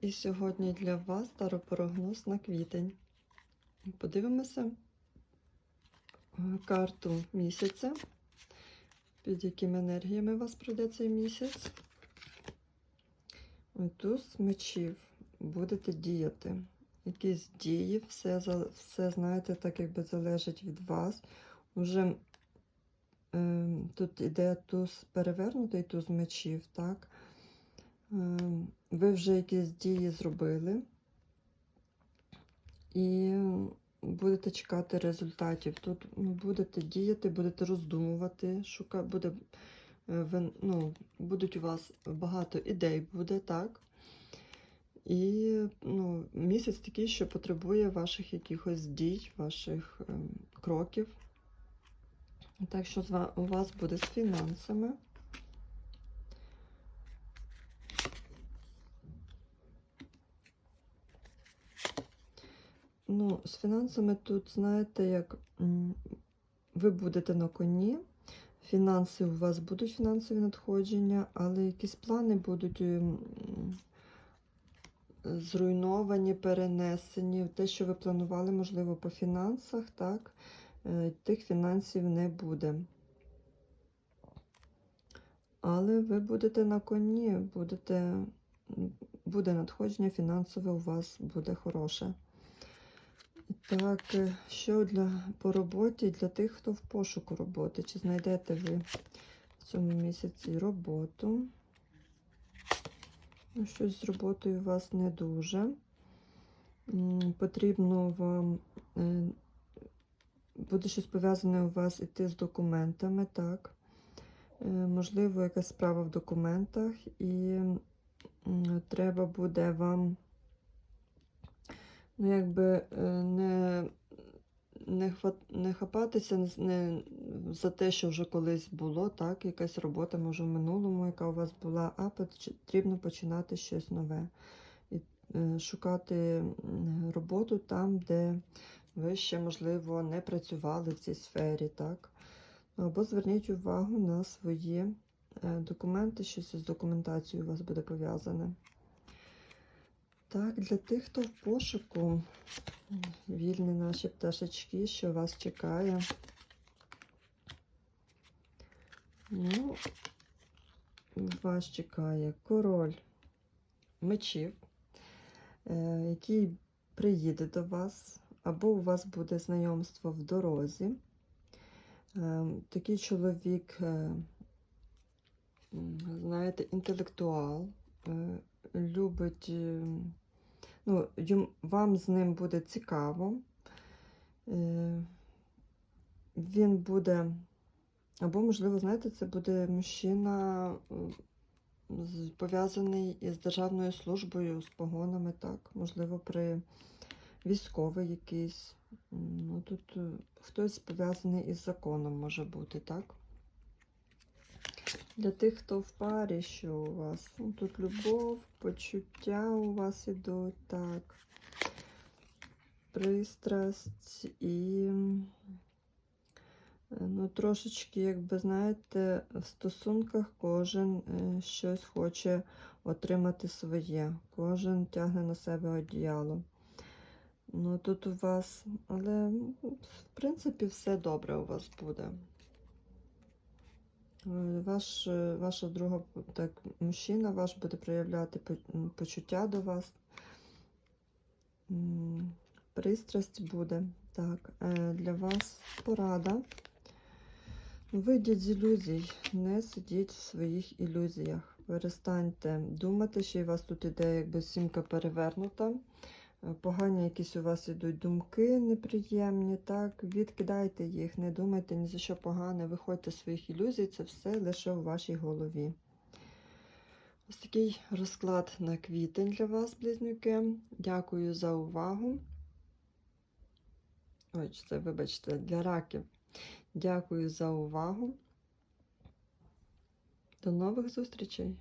І сьогодні для вас старопрогноз на квітень. Подивимося е, карту місяця, під якими енергіями у вас пройде цей місяць. Туз мечів. Будете діяти. Якісь дії, все, все знаєте, так якби залежить від вас. Уже е, тут іде туз перевернутий туз мечів, так? Е, ви вже якісь дії зробили і будете чекати результатів. Тут ну, будете діяти, будете роздумувати, шука, буде, е, ну, будуть у вас багато ідей, буде так. І ну, місяць такий, що потребує ваших якихось дій, ваших ем, кроків. Так що у вас буде з фінансами. Ну, з фінансами тут, знаєте, як ви будете на коні, фінанси у вас будуть фінансові надходження, але якісь плани будуть ем, зруйновані, перенесені. Те, що ви планували, можливо, по фінансах, так, е, тих фінансів не буде. Але ви будете на коні, будете, буде надходження фінансове у вас буде хороше. Так, е, що для по роботі для тих, хто в пошуку роботи? Чи знайдете ви в цьому місяці роботу? Ну, щось з роботою у вас не дуже. Потрібно вам е, буде щось пов'язане у вас іти з документами, так. Е, Можливо, якась справа в документах, і треба буде вам ну, якби е, не, не, хват, не хапатися не, за те, що вже колись було, так, якась робота, може, в минулому, яка у вас була, а потрібно починати щось нове. І е, шукати роботу там, де ви ще, можливо, не працювали в цій сфері, так. Або зверніть увагу на свої е, документи, щось із документацією у вас буде пов'язане. Так, для тих, хто в пошуку, вільні наші пташечки, що вас чекає. Ну, вас чекає король мечів, е, який приїде до вас, або у вас буде знайомство в дорозі. Е, Такий чоловік, е, знаєте, інтелектуал, любить, ну, вам з ним буде цікаво. Е, Він буде, або, можливо, знаєте, це буде мужчина пов'язаний із державною службою, з погонами, так, можливо, при військовий якийсь. Ну, тут е, хтось пов'язаний із законом може бути, так? Для тих, хто в парі, що у вас? Ну, тут любов, почуття у вас ідуть, так. Пристрасть і е, ну, трошечки, якби знаєте, в стосунках кожен е, щось хоче отримати своє, кожен тягне на себе одіяло. Ну, тут у вас, але в принципі все добре у вас буде. Е, Ваш, е, ваша друга, так, мужчина ваш буде проявляти почуття до вас. Пристрасть буде. Так, е, для вас порада. Вийдіть з ілюзій, не сидіть в своїх ілюзіях. Перестаньте думати, що у вас тут іде якби сімка перевернута. Е, Погані якісь у вас ідуть думки неприємні, так, відкидайте їх, не думайте ні за що погане, виходьте з своїх ілюзій, це все лише у вашій голові. Ось такий розклад на квітень для вас, близнюки. Дякую за увагу. Ой, це, вибачте, для раків. Дякую за увагу. До нових зустрічей!